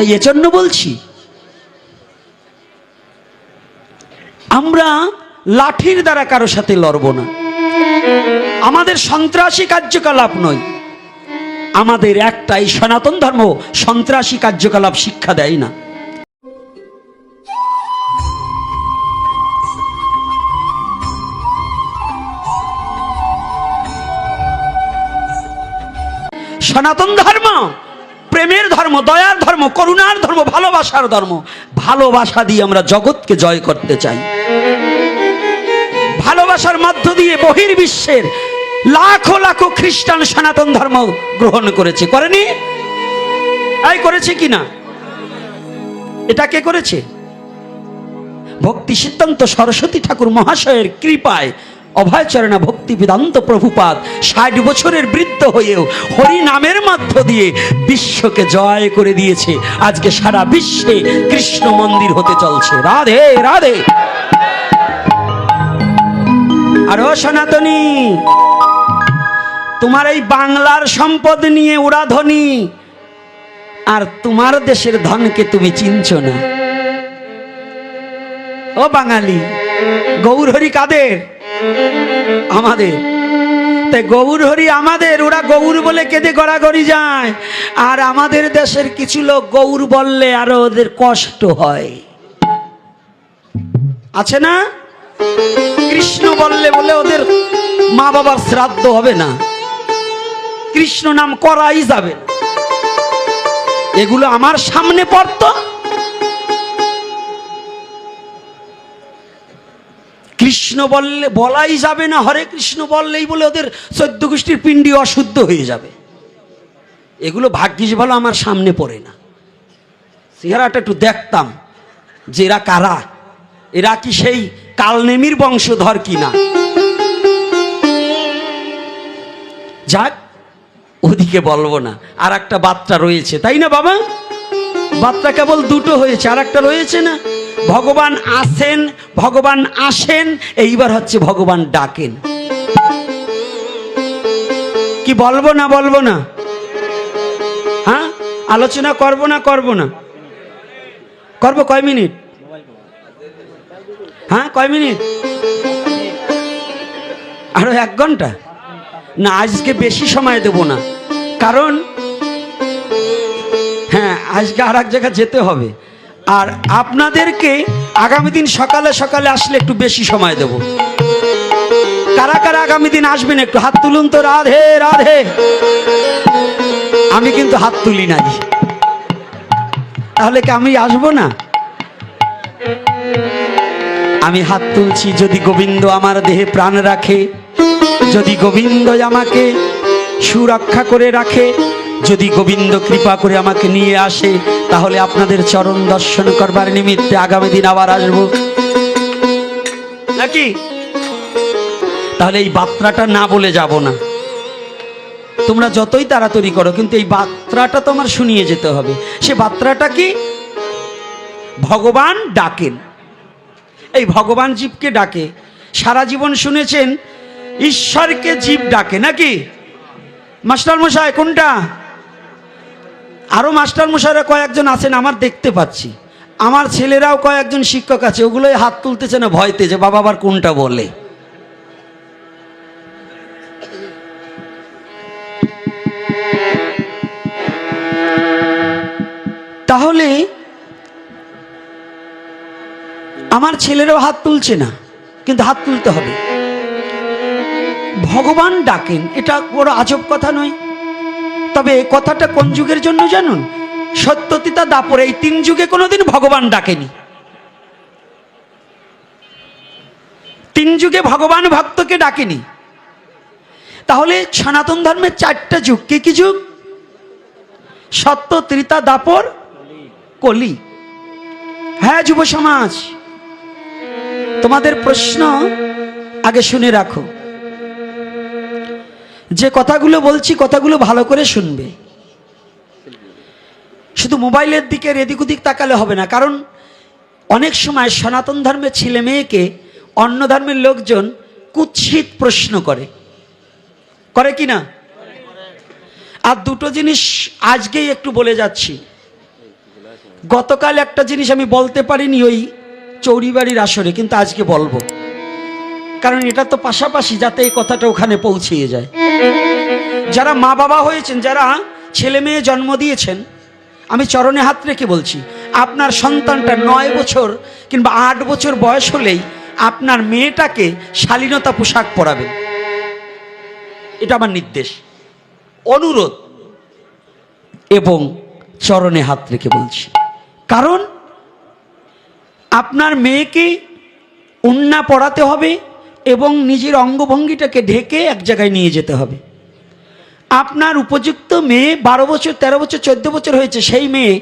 তাই এজন্য বলছি, আমরা লাঠির দ্বারা কারও সাথে লড়ব না। আমাদের সন্ত্রাসী কার্যকলাপ নয়। আমাদের একটাই সনাতন ধর্ম, সন্ত্রাসী কার্যকলাপ শিক্ষা দেয় না। সনাতন ধর্ম প্রেমের ধর্ম, দয়ার ধর্ম, করুণার ধর্ম, ভালোবাসার ধর্ম, ভালোবাসা দিয়ে আমরা জগৎকে জয় করতে চাই। ভালোবাসার মধ্য দিয়ে বহির্বিশ্বের লাখো লাখো খ্রিস্টান সনাতন ধর্ম গ্রহণ করেছে। করেনি? তাই করেছে কি না? এটা কে করেছে? ভক্তি সিদ্ধান্ত সরস্বতী ঠাকুর মহাশয়ের কৃপায় অভয়চরণা ভক্তি বেদান্ত প্রভুপাত ষাট বছরের বৃদ্ধ হয়েও হরি নামের মধ্য দিয়ে বিশ্বকে জয় করে দিয়েছে। আজকে সারা বিশ্বে কৃষ্ণ মন্দির হতে চলছে। রাধে রাধে। আর সনাতনী, তোমার এই বাংলার সম্পদ নিয়ে উড়াধনী, আর তোমার দেশের ধনকে তুমি চিনছ না। ও বাঙালি গৌরহরি কাদের? আমাদের। তাই গৌর হরি আমাদের, ওরা গৌর বলে কেঁদে গড়াগড়ি যায়। আর আমাদের দেশের কিছু লোক গৌর বললে আরও ওদের কষ্ট হয়। আছে না? কৃষ্ণ বললে বলে ওদের মা বাবার শ্রাদ্ধ হবে না। কৃষ্ণ নাম করাই যাবে এগুলো আমার সামনে পড়তো। কৃষ্ণ বললে, বলাই যাবে না, হরে কৃষ্ণ বললেই বলে ওদের চোদ্দ গোষ্ঠীর পিণ্ডি অশুদ্ধ হয়ে যাবে। এগুলো ভাগ্যিস ভালো আমার সামনে পড়ে না। চেহারাটা একটু দেখতাম যে এরা কারা, এরা কি সেই কালনেমির বংশধর কিনা। যাক, ওদিকে বলব না আর একটা বার্তা রয়েছে, তাই না বাবা? বার্তা কেবল দুটো হয়েছে আর একটা রয়েছে না? ভগবান আসেন ভগবান আসেন, এইবার হচ্ছে ভগবান ডাকেন। কি বলব না বলব না? হ্যাঁ? আলোচনা করব না করব না? করব কয় মিনিট? হ্যাঁ কয় মিনিট? আরও এক ঘণ্টা? না, আজকে বেশি সময় দেব না। কারণ হ্যাঁ আজকে আর এক জায়গায় যেতে হবে। আর আপনাদেরকে আগামী দিন সকালে সকালে আসলে একটু বেশি সময় দেব। কারা কারা আগামী দিন আসবেন একটু হাত তুলুন তো, রাধে রাধে। আমি কিন্তু হাত তুলি নাই। তাহলে কি আমি আসব না? আমি হাত তুলছি যদি গোবিন্দ আমার দেহে প্রাণ রাখে, যদি গোবিন্দ আমাকে সুরক্ষা করে রাখে যদি গোবিন্দ কৃপা করে আমাকে নিয়ে আসে তাহলে আপনাদের চরণ দর্শন করবার নিমিত্তে আগামী দিন আবার আসব। নাকি? তাহলে এই বার্তাটা না বলে যাব না। তোমরা যতই তাড়াতাড়ি করো কিন্তু এই বার্তাটা তোমার শুনিয়ে যেতে হবে। সে বার্তাটা কি? ভগবান ডাকেন। এই ভগবান জীবকে ডাকে। সারা জীবন শুনেছেন ঈশ্বরকে জীব ডাকে নাকি? মাস্টার মশাই কোনটা? আরও মাস্টার মশাইরা কয়েকজন আছেন, আমার দেখতে পাচ্ছি। আমার ছেলেরাও কয়েকজন শিক্ষক আছে, ওগুলোই হাত তুলতেছে না ভয়তে যে বাবা আবার কোনটা বলে। তাহলে আমার ছেলেরাও হাত তুলছে না, কিন্তু হাত তুলতে হবে। ভগবান ডাকেন, এটা বড় আজব কথা নয়। তবে কথাটা কোন যুগের জন্য জানুন? সত্যতিতা দাপর, এই তিন যুগে কোনোদিন ভগবান ডাকেনি। তিন যুগে ভগবান ভক্তকে ডাকেনি। তাহলে সনাতন ধর্মের চারটা যুগ, কি কি যুগ? সত্য, ত্রিতা, দাপর, কলি। হ্যাঁ যুব সমাজ। তোমাদের প্রশ্ন আগে শুনে রাখো। যে কথাগুলো বলছি, কথাগুলো ভালো করে শুনবে। শুধু মোবাইলের দিকে এদিক ওদিক তাকালে হবে না, কারণ অনেক সময় সনাতন ধর্মের ছেলে মেয়েকে অন্য ধর্মের লোকজন কুৎসিত প্রশ্ন করে। করে কি না? আর দুটো জিনিস আজকেই একটু বলে যাচ্ছি। গতকাল একটা জিনিস আমি বলতে পারিনি ওই চৌরিবাড়ির আসরে, কিন্তু আজকে বলব। কারণ এটা তো পাশাপাশি যাতে এই কথাটা ওখানে পৌঁছিয়ে যায়। যারা মা বাবা হয়েছেন, যারা ছেলে মেয়ে জন্ম দিয়েছেন, আমি চরণে হাত রেখে বলছি, আপনার সন্তানটা নয় বছর কিংবা আট বছর বয়স হলেই আপনার মেয়েটাকে শালীনতা পোশাক পরাবেন। এটা আমার নির্দেশ। অনুরোধ এবং চরণে হাত রেখে বলছি। কারণ আপনার মেয়েকে উন্না পড়াতে হবে এবং নিজের অঙ্গভঙ্গিটাকে ঢেকে এক জায়গায় নিয়ে যেতে হবে। আপনার উপযুক্ত মেয়ে বারো বছর, তেরো বছর, চোদ্দ বছর হয়েছে, সেই মেয়ে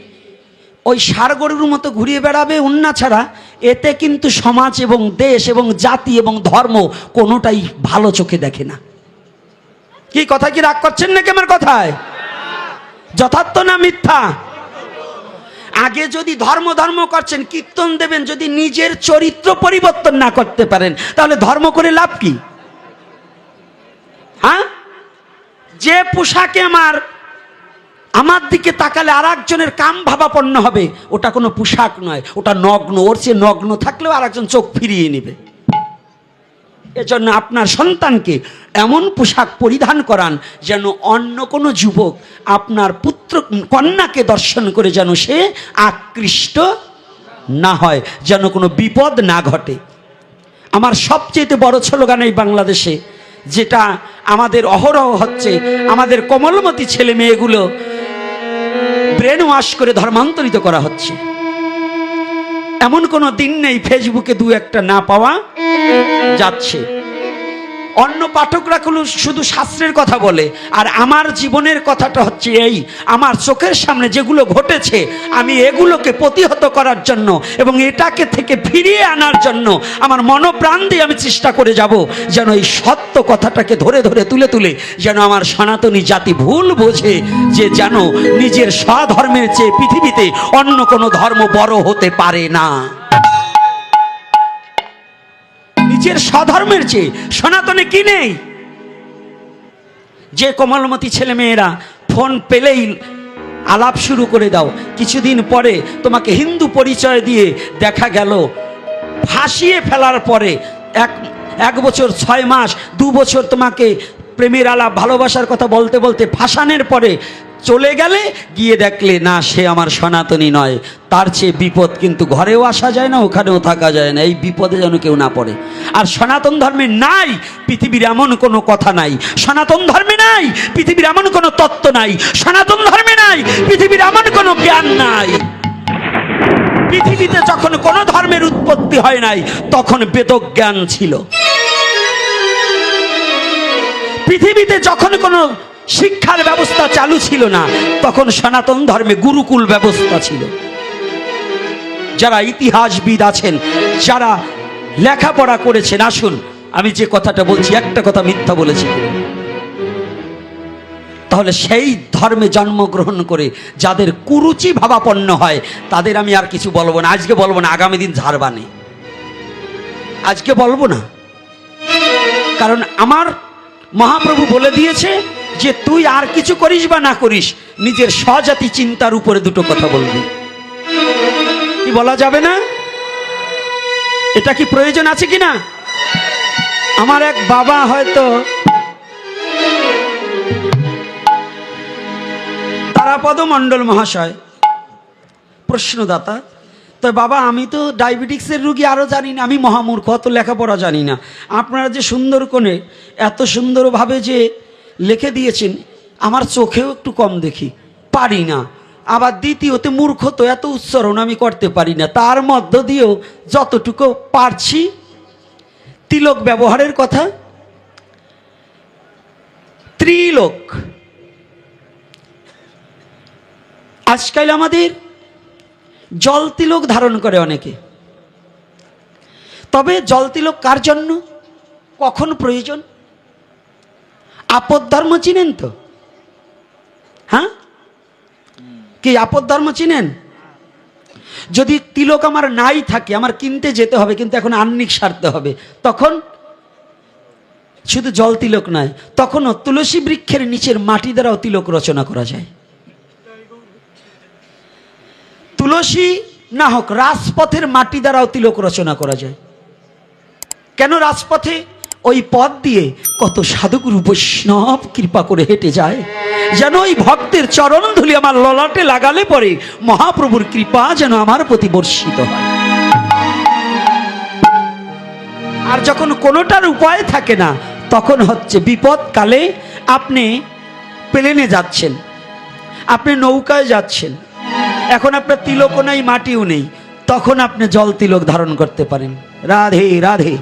ওই গরুর মতো ঘুরিয়ে বেড়াবে, উন্না ছাড়া এতে কিন্তু সমাজ এবং দেশ এবং জাতি এবং ধর্ম কোনোটাই ভালো চোখে দেখে না। কি, কথা কি রাগ করছেন নাকি আমার কথায়? যথার্থ না মিথ্যা? আগে যদি ধর্ম ধর্ম করছেন, কীর্তন দেবেন, যদি নিজের চরিত্র পরিবর্তন না করতে পারেন, তাহলে ধর্ম করে লাভ কি? হ্যাঁ? যে পোশাকে আমার আমার দিকে তাকালে আর একজনের কাম ভাবাপন্ন হবে, ওটা কোনো পোশাক নয়, ওটা নগ্ন, ওর চেয়ে নগ্ন থাকলেও আর একজন চোখ ফিরিয়ে নেবে। এজন্য আপনার সন্তানকে এমন পোশাক পরিধান করান যেন অন্য কোনো যুবক আপনার পুত্র, কন্যাকে দর্শন করে যেন সে আকৃষ্ট না হয়, যেন কোনো বিপদ না ঘটে। আমার সবচেয়ে বড় স্লোগান এই বাংলাদেশে, যেটা আমাদের অহরহ হচ্ছে, আমাদের কোমলমতি ছেলে মেয়েগুলো ব্রেন ওয়াশ করে ধর্মান্তরিত করা হচ্ছে। এমন কোনো দিন নেই ফেসবুকে দু একটা না পাওয়া যাচ্ছে। অন্য পাঠকরা শুধু শাস্ত্রের কথা বলে, আর আমার জীবনের কথাটা হচ্ছে এই, আমার চোখের সামনে যেগুলো ঘটেছে, আমি এগুলোকে প্রতিহত করার জন্য এবং এটাকে থেকে ফিরিয়ে আনার জন্য আমার মনোপ্রাণ দিয়ে আমি চেষ্টা করে যাব, যেন এই সত্য কথাটাকে ধরে ধরে তুলে তুলে যেন আমার সনাতনী জাতি ভুল বোঝে, যে যেন নিজের স্বধর্মের চেয়ে পৃথিবীতে অন্য কোনো ধর্ম বড় হতে পারে না। নিজের স্বধর্মের চেয়ে সনাতনে কি নেই? যে কোমলমতি ছেলে মেয়েরা ফোন পেলেই আলাপ শুরু করে দাও। কিছুদিন পরে তোমাকে হিন্দু পরিচয় দিয়ে দেখা গেল। ফাঁসিয়ে ফেলার পরে এক এক বছর ছয় মাস, দু বছর তোমাকে প্রেমের আলাপ, ভালোবাসার কথা বলতে বলতে ফাঁসানোর পরে চলে গেলে গিয়ে দেখলে, না, সে আমার সনাতনী নয়। তার চেয়ে বিপদ কিন্তু ঘরেও আসা যায় না, ওখানেও থাকা যায় না। এই বিপদে যেন কেউ না পড়ে। আর সনাতন ধর্মে নাই, পৃথিবীর এমন কোনো কথা নাই। সনাতন ধর্মে নাই, পৃথিবীর এমন কোনো তত্ত্ব নাই। সনাতন ধর্মে নাই, পৃথিবীর এমন কোনো জ্ঞান নাই। পৃথিবীতে যখন কোনো ধর্মের উৎপত্তি হয় নাই, তখন বেদজ্ঞান ছিল। পৃথিবীতে যখন কোনো শিক্ষার ব্যবস্থা চালু ছিল না। তখন সনাতন ধর্মে গুরুকুল ব্যবস্থা ছিল। যারা ইতিহাসবিদ আছেন, যারা লেখাপড়া করেছেন, আসুন, আমি যে কথাটা বলছি, একটা কথা মিথ্যা বলেছি। তাহলে সেই ধর্মে জন্মগ্রহণ করে যাদের কুরুচি ভাবাপন্ন হয়, তাদের আমি আর কিছু বলব না। আজকে বলব না, আগামী দিন ঝাড়বানে আজকে বলব না। কারণ আমার মহাপ্রভু বলে দিয়েছে যে তুই আর কিছু করিস বা না করিস, নিজের স্বজাতি চিন্তার উপরে দুটো কথা বলবি। কি বলা যাবে না? এটা কি প্রয়োজন আছে কি না? আমার এক বাবা হয়তো তারাপদ মণ্ডল মহাশয়, প্রশ্নদাতা। তো বাবা, আমি তো ডায়াবেটিক্সের রুগী আরও জানি না। আমি মহামূর্খ, অত লেখাপড়া জানি না। আপনারা যে সুন্দর করে এত সুন্দরভাবে যে লিখে দিয়েছেন, আমার চোখেও একটু কম দেখি। পারি না। আবার দ্বিতীয়তে, মূর্খ তো, এত উচ্চারণ আমি করতে পারি না। তার মধ্য দিয়েও যতটুকু পারছি। তিলক ব্যবহারের কথা। ত্রিলোক। আজকাল আমাদের জল তিলক ধারণ করে অনেকে। তবে জল তিলক কার জন্য? কখন প্রয়োজন? আপদ ধর্ম চিনেন তো? হ্যাঁ? কি আপদ ধর্ম চিনেন? যদি তিলক আমার নাই থাকে, আমার কিনতে যেতে হবে, কিন্তু এখন আন্নিক সারতে হবে, তখন? শুধু জল তিলক নয় তখনও তুলসী বৃক্ষের নিচের মাটি দ্বারাও তিলক রচনা করা যায়। তুলসী না হোক, রাজপথের মাটি দ্বারাও তিলক রচনা করা যায়। কেন রাজপথে? ওই পথ দিয়ে কত সাধুগুরু বৈষ্ণব কৃপা করে হেঁটে যায়। যেন ওই ভক্তের চরণ ধুলি আমার ললাটে লাগালে পরে মহাপ্রভুর কৃপা যেন আমার প্রতি বর্ষিত হয়। আর যখন কোনোটার উপায় থাকে না, তখন হচ্ছে বিপদকালে আপনি প্লেনে যাচ্ছেন, আপনি নৌকায় যাচ্ছেন, এখন আপনার তিলকও নেই, মাটিও নেই, তখন আপনি জল তিলক ধারণ করতে পারেন। রাধে রাধে।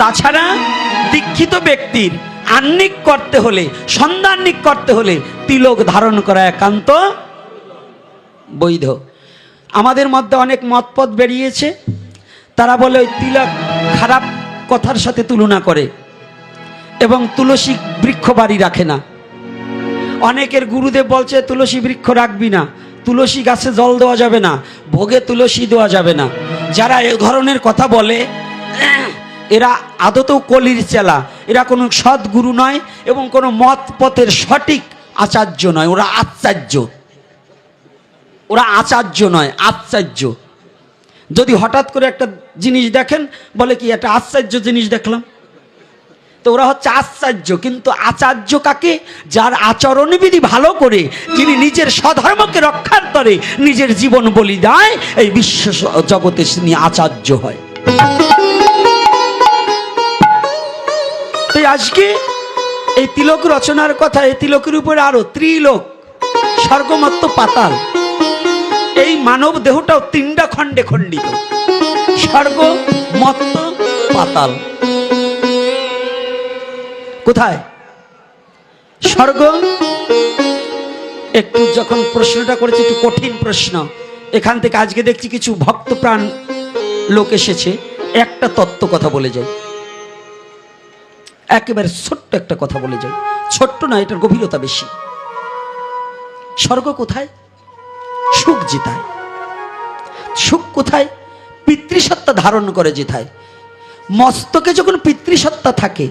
তাছাড়া দীক্ষিত ব্যক্তির আন্নিক করতে হলে, সন্ধান্নিক করতে হলে তিলক ধারণ করা একান্ত বৈধ। আমাদের মধ্যে অনেক মতপথ বেরিয়েছে। তারা বলে ওই তিলক খারাপ কথার সাথে তুলনা করে এবং তুলসী বৃক্ষ বাড়ি রাখে না। অনেকের গুরুদেব বলছে, তুলসী বৃক্ষ রাখবি না, তুলসী গাছে জল দেওয়া যাবে না, ভোগে তুলসী দেওয়া যাবে না। যারা এ ধরনের কথা বলে এরা আদতেও কলির চেলা। এরা কোনো সৎ গুরু নয় এবং কোনো মত পথের সঠিক আচার্য নয়। ওরা আচার্য। ওরা আচার্য নয়, আচার্য। যদি হঠাৎ করে একটা জিনিস দেখেন, বলে কি একটা আশ্চর্য জিনিস দেখলাম? তো ওরা হচ্ছে আশ্চর্য, কিন্তু আচার্য কাকে? যার আচরণবিধি ভালো করে যিনি নিজের স্বধর্মকে রক্ষার তরে নিজের জীবন বলি দেয়, এই বিশ্ব জগতে তিনি আচার্য হয়। আজকে এই তিলক রচনার কথা, এই তিলকের উপরে আরও ত্রিলোক, স্বর্গমত্ত পাতাল। এই মানব দেহটাও তিনটা খণ্ডে খণ্ডিত স্বর্গ মত্ত পাতাল। কোথায়? স্বর্গ? একটু যখন প্রশ্নটা করেছি, একটু কঠিন প্রশ্ন। এখান থেকে আজকে দেখছি কিছু ভক্ত প্রাণ লোক এসেছে, একটা তত্ত্ব কথা বলে যায় একেবারে ছোট্ট একটা কথা বলে যায় ছোট্ট না এটার গভীরতা বেশি। স্বর্গ কোথায়? সুখ জিতায়। সুখ কোথায়? পিতৃসত্তা ধারণ করে যেথায় মস্তকে যখন পিতৃসত্তা থাকে,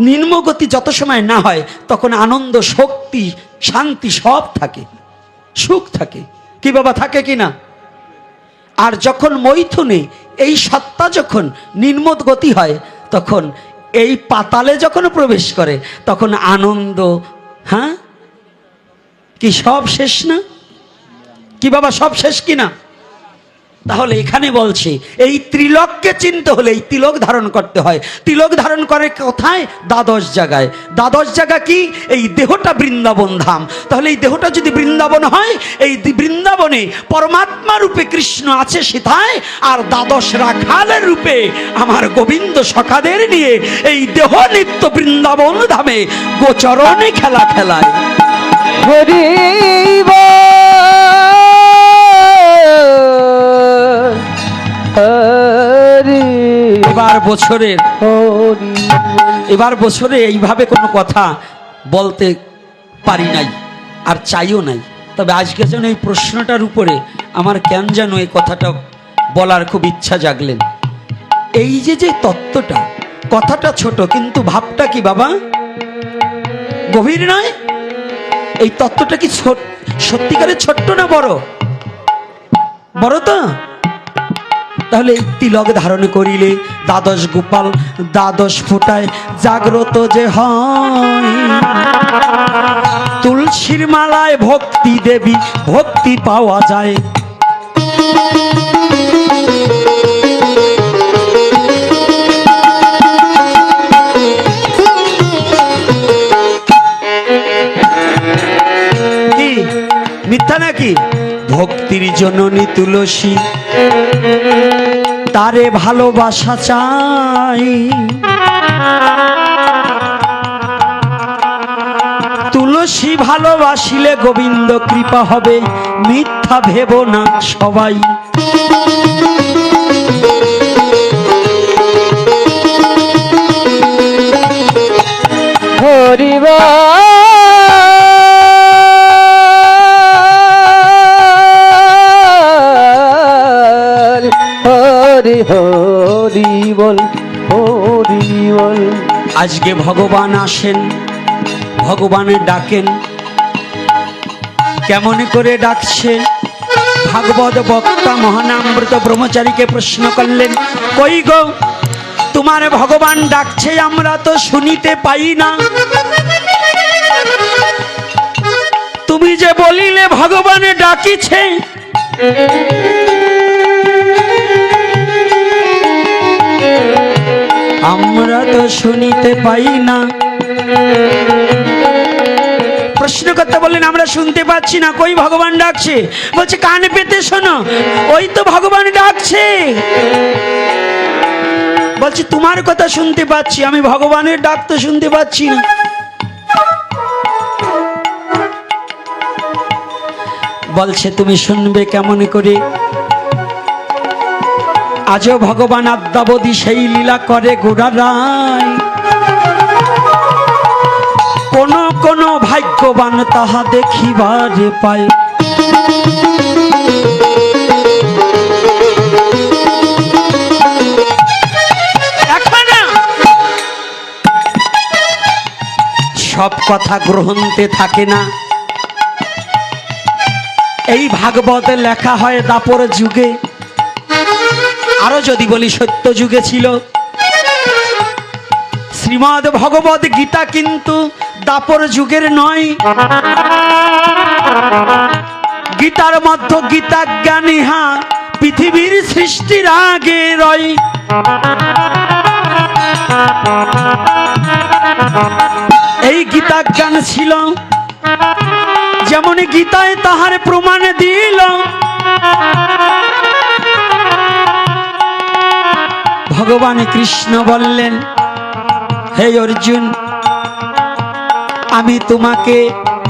নিম্নগতি যত সময় না হয়, তখন আনন্দ, শক্তি, শান্তি সব থাকে। সুখ থাকে। কি বাবা, থাকে কি না? আর যখন মৈথুনে এই সত্তা যখন নির্মদ গতি হয়, তখন এই পাতালে যখন প্রবেশ করে, তখন আনন্দ হ্যাঁ? কি সব শেষ না? কি বাবা, সব শেষ কি না তাহলে এখানে বলছে, এই ত্রিলককে চিনতে হলে এই তিলক ধারণ করতে হয়। তিলক ধারণ করে কোথায়? দ্বাদশ জায়গায়। দ্বাদশ জায়গা কি? এই দেহটা বৃন্দাবন ধাম। তাহলে এই দেহটা যদি বৃন্দাবন হয়, এই বৃন্দাবনে পরমাত্মা রূপে কৃষ্ণ আছে সেথায়, আর দ্বাদশ রাখালের রূপে আমার গোবিন্দ সখাদের নিয়ে এই দেহ নিত্য বৃন্দাবন ধামে গোচরণে খেলা খেলায়। এবার বছরের এবার বছরে এইভাবে কোনো কথা বলতে পারি নাই আর চাইও নাই। তবে আজকে যেন এই প্রশ্নটার উপরে আমার কেন যেন এই কথাটা বলার খুব ইচ্ছা জাগলেন। এই যে যে তত্ত্বটা কথাটা ছোট কিন্তু ভাবটা কি বাবা? গভীর নয়? এই তত্ত্বটা কি ছোট- সত্যিকারের ছোট্ট না বড়? বড় তো? তাহলে তিলক ধারণ করিলে দ্বাদশ গোপাল দ্বাদশ ফোটায় জাগ্রত যে হয়। তুলসীর মালায় ভক্তি দেবী ভক্তি পাওয়া যায়। মিথ্যা নাকি? ভক্তির জননী তুলসী, তারে ভালোবাসা চাই। তুলসী ভালোবাসিলে গোবিন্দ কৃপা হবে, মিথ্যা ভেব না সবাই। আজকে ভগবান আসেন ভগবানের ডাকেন। কেমন করে ডাকছে? ভাগবত বক্তা মহানামৃত ব্রহ্মচারীকে প্রশ্ন করলেন, কই গো, তোমার ভগবান ডাকছে আমরা তো শুনিতে পাই না। তুমি যে বলিলে ভগবানে ডাকিছে তো শুনিতে পাই না। প্রশ্ন করতে বললেন, আমরা শুনতে পাচ্ছি না, কই ভগবান ডাকছে? বলছে পেতে শোনো, ওই তো ভগবান ডাকছে। বলছি, তোমার কথা শুনতে পাচ্ছি, আমি ভগবানের ডাক তো শুনতে পাচ্ছি না। বলছে, তুমি শুনবে কেমন করে? আজও ভগবান আদ্যাবধি সেই লীলা করে গোড়ারায় কোন কোন ভাগ্যবান তাহা দেখিবারে পায়। সব কথা গ্রহণতে থাকে না। এই ভাগবত লেখা হয় দাপর যুগে। আরও যদি বলি সত্য যুগে ছিল। শ্রীমদ ভগবত গীতা কিন্তু দাপর যুগের নয়। গীতার মধ্য গীতা জ্ঞান ইহা পৃথিবীর সৃষ্টির আগে রয়। এই গীতা জ্ঞান ছিল, যেমন গীতায় তাহার প্রমাণ দিল ভগবান কৃষ্ণ বললেন, হে অর্জুন, আমি তোমাকে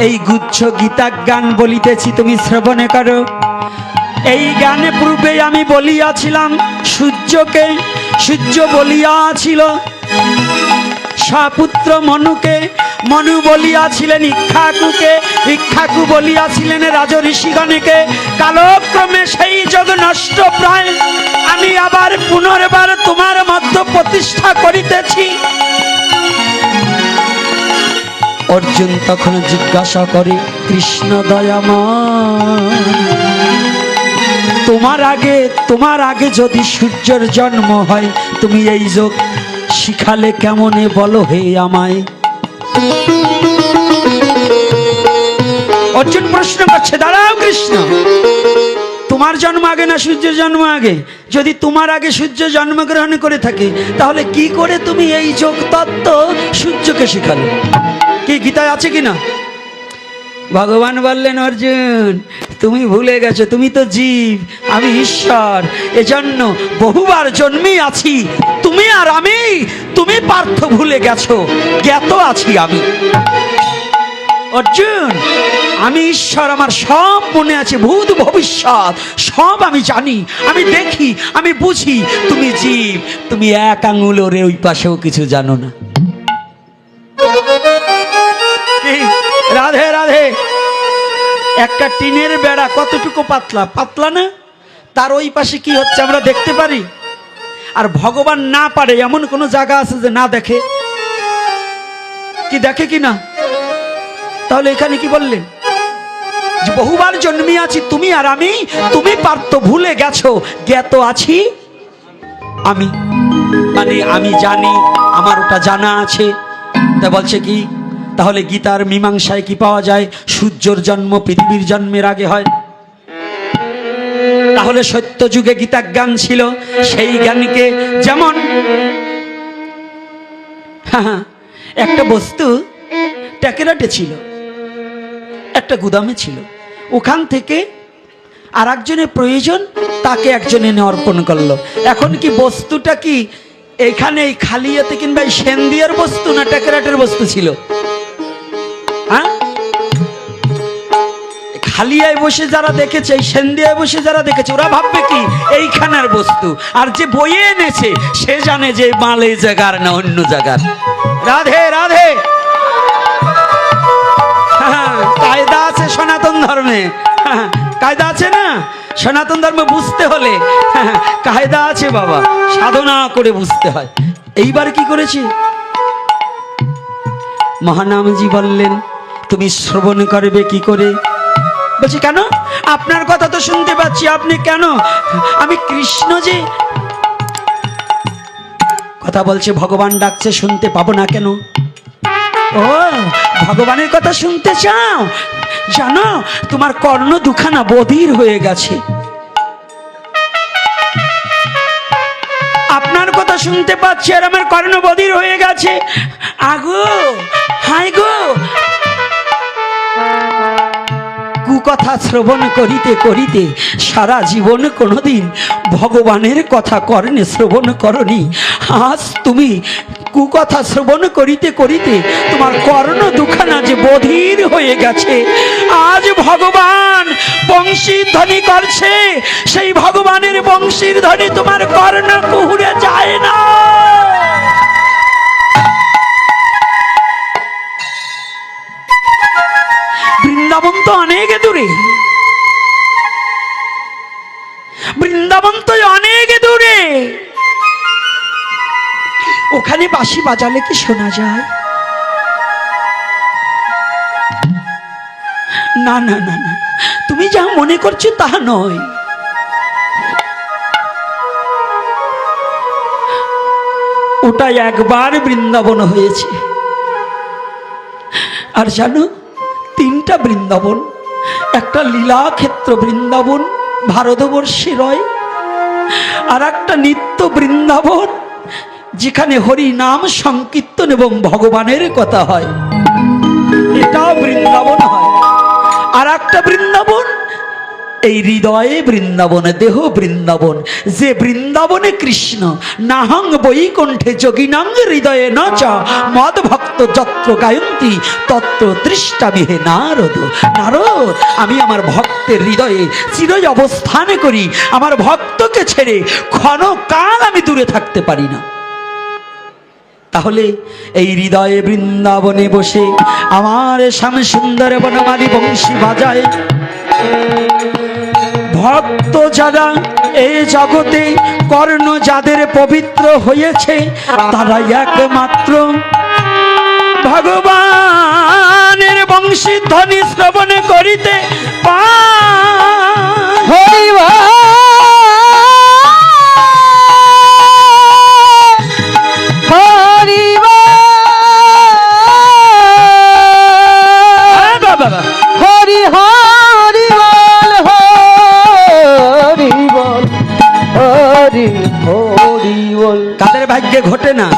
এই গুচ্ছ গীতা জ্ঞান বলিতেছি, তুমি শ্রবণে করো। এই জ্ঞানে পূর্বে আমি বলিয়াছিলাম, সূর্যকে, সূর্য বলিয়াছিল, সাপুত্র মনুকে, মনু বলিয়াছিলেন, ইক্ষাকুকে, ইক্ষাকু বলিয়াছিলেন রাজ ঋষিগণকে কালক্রমে সেই যোগ নষ্ট প্রায় আমি আবার পুনর্বার তোমার মধ্য প্রতিষ্ঠা করিতেছি। অর্জুন তখন জিজ্ঞাসা করে, কৃষ্ণ দয়াময়, তোমার আগে তোমার আগে যদি সূর্যের জন্ম হয়, তুমি এই যোগ শিখালে কেমনে বলো হে আমায়? অর্জুন প্রশ্ন করছে, দাঁড়াও কৃষ্ণ। তোমার জন্ম আগে না সূর্যের জন্ম আগে? যদি তোমার আগে সূর্য জন্মগ্রহণ করে থাকে, তাহলে কি করে তুমি এই যোগ তত্ত্ব সূর্যকে শিখালে? কি গীতায় আছে কি না ভগবান বললেন, অর্জুন, তুমি ভুলে গেছো, তুমি তো জীব, আমি ঈশ্বর। এজন্য বহুবার জন্মে আছি। তুমি আর আমি, তুমি পার্থ ভুলে গেছো। জ্ঞাত আছি আমি। অর্জুন, আমি ঈশ্বর, আমার সব মনে আছে, ভূত ভবিষ্যৎ, সব আমি জানি, আমি দেখি, আমি বুঝি, তুমি জীব, তুমি এক আঙুলোরে ওই পাশেও কিছু জানো না? রাধে রাধে। একটা টিনের বেড়া কতটুকু পাতলা? পাতলা না? তার ওই পাশে কি হচ্ছে আমরা দেখতে পারি? আর ভগবান না পারে, এমন কোনো জায়গা আছে যে না দেখে? কি দেখে কি না? তাহলে এখানে কি বললেন? বহুবার জন্মে আছি তুমি আর আমি, তুমি পারতো ভুলে গেছো, জ্ঞাত আছি আমি। মানে আমি জানি, আমার ওটা জানা আছে। তা বলছে কি? তাহলে গীতার মীমাংসায় কি পাওয়া যায়? সূর্যর জন্ম পৃথিবীর জন্মের আগে হয়। তাহলে সত্য যুগে গীতা জ্ঞান ছিল, সেই জ্ঞানকে যেমন একটা বস্তু ট্যাকেরাটে ছিল। একটা গুদামে ছিল। ওখান থেকে আর একজনের প্রয়োজন, তাকে একজন এনে অর্পণ করল। এখন কি বস্তুটা কি এখানে এই খালিয়াতে কিংবা এই সেন্দিয়ার বস্তু না ট্যাকেরাটের বস্তু ছিল? হ্যাঁ? খালিয়ায় বসে যারা দেখেছে, এই সেন্দিয়ায় বসে যারা দেখেছে, ওরা ভাববে কি? এইখানের বস্তু। আর যে বইয়ে এনেছে, সে জানে যে মাল এই জায়গার না অন্য জায়গার। রাধে রাধে! সনাতন ধর্মে। কায়দা আছে না? সনাতন ধর্মে বুঝতে হলে কায়দা আছে বাবা, সাধনা করে বুঝতে হয়। এইবার কি করেছি? মহানামজি বললেন, তুমি শ্রবণ করবে কি করে? বলছি, কেন? আপনার কথা তো শুনতে পাচ্ছি, আপনি কেন? আমি কৃষ্ণ যে। কথা বলছে, ভগবান ডাকছে, শুনতে পাবো না কেন? ও, ভগবানের কথা শুনতে চাও? জানো, তোমার কর্ণ দুখানা বধির হয়ে গেছে। আপনার কথা শুনতে পাচ্ছি আর আমার কর্ণ বধির হয়ে গেছে। আগো, হাই গো কুকথা শ্রবণ করিতে করিতে সারা জীবন কোনোদিন ভগবানের কথা কর্ণে শ্রবণ করনি। আজ তুমি কুকথা শ্রবণ করিতে করিতে তোমার কর্ণ দুখানা যে বধির হয়ে গেছে, আজ ভগবান বংশীর ধ্বনি করছে। সেই ভগবানের বংশীর ধ্বনি তোমার কর্ণ কুহুরে যায় না। বৃন্দাবন তো অনেক দূরে। বৃন্দাবন তো অনেক দূরে। ওখানে বাঁশি বাজালে কি শোনা যায়? না না না না তুমি যা মনে করছ তা নয়। ওটা একবার বৃন্দাবন হয়েছে। আর জানো তিনটা বৃন্দাবন, একটা লীলাক্ষেত্র বৃন্দাবন, ভারতবর্ষে রয়, আর একটা নিত্য বৃন্দাবন, যেখানে হরি নাম সংকীর্তন এবং ভগবানের কথা হয়। এটাও বৃন্দাবন হয়। আর একটা বৃন্দাবন এই হৃদয়ে বৃন্দাবন, দেহ বৃন্দাবন। যে বৃন্দাবনে কৃষ্ণ, নাহং বৈকুণ্ঠে যোগিনাং হৃদয়ে ন চ মদ ভক্ত যত্র গায়ন্তী, তত্র দৃষ্টাবিহে নারদ। নারদ, আমি আমার ভক্তের হৃদয়ে চিরই অবস্থান করি। আমার ভক্তকে ছেড়ে ক্ষণকাল আমি দূরে থাকতে পারি না। তাহলে এই হৃদয়ে বৃন্দাবনে বসে আমার শ্যাম সুন্দর বনমালী বংশী বাজায়। ভক্ত যারা এই জগতে কর্ণ যাদের পবিত্র হয়েছে তারা একমাত্র। ভগবানের বংশী ধ্বনি শ্রবণ করিতে পায়। ঘটে না।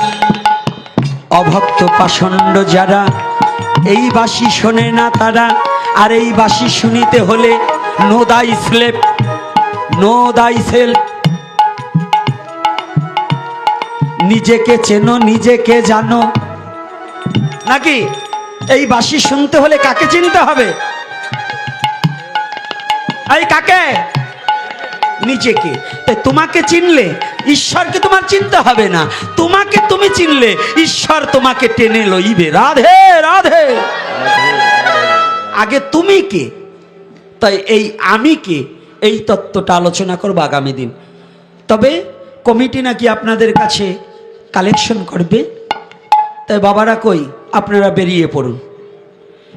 অভক্ত পাষণ্ড যারা, এই বাসি শোনে না তারা, আর এই বাসি শুনিতে হলে নো দাই স্লেপ নো দাই সেল নিজেকে চেনো, নিজেকে জানো। নাকি এই বাসি শুনতে হলে কাকে চিনতে হবে? এই কাকে? নিজেকে। তোমাকে চিনলে ঈশ্বরকে তোমার চিনতে হবে না। তোমাকে তুমি চিনলে ঈশ্বর তোমাকে টেনে লইবে। রাধে রাধে। আগে তুমি কে? তাই এই আমি কে? এই তত্ত্বটা আলোচনা করব আগামী দিন। তবে কমিটি নাকি আপনাদের কাছে কালেকশন করবে? তাই বাবারা কই, আপনারা বেরিয়ে পড়ুন।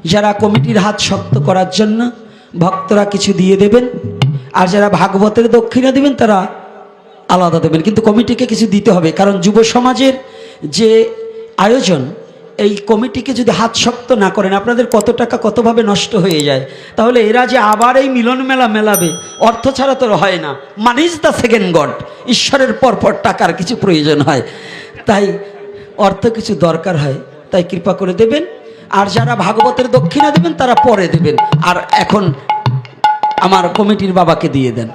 যারা কমিটির হাত শক্ত করার জন্য ভক্তরা কিছু দিয়ে দেবেন, আর যারা ভাগবতের দক্ষিণা দেবেন, তারা আলাদা দেবেন। কিন্তু কমিটিকে কিছু দিতে হবে। কারণ যুব সমাজের যে আয়োজন, এই কমিটিকে যদি হাত শক্ত না করেন, আপনাদের কত টাকা কতভাবে নষ্ট হয়ে যায়? তাহলে এরা যে আবার এই মিলন মেলা মেলাবে, অর্থ ছাড়া তো হয় না। মানিজ দ্য সেকেন্ড গড ঈশ্বরের পরপর টাকার কিছু প্রয়োজন হয়। তাই অর্থ কিছু দরকার হয়। তাই কৃপা করে দেবেন। আর যারা ভাগবতের দক্ষিণা দেবেন, তারা পরে দেবেন। আর এখন আমার কমিটির বাবাকে দিয়ে দেন।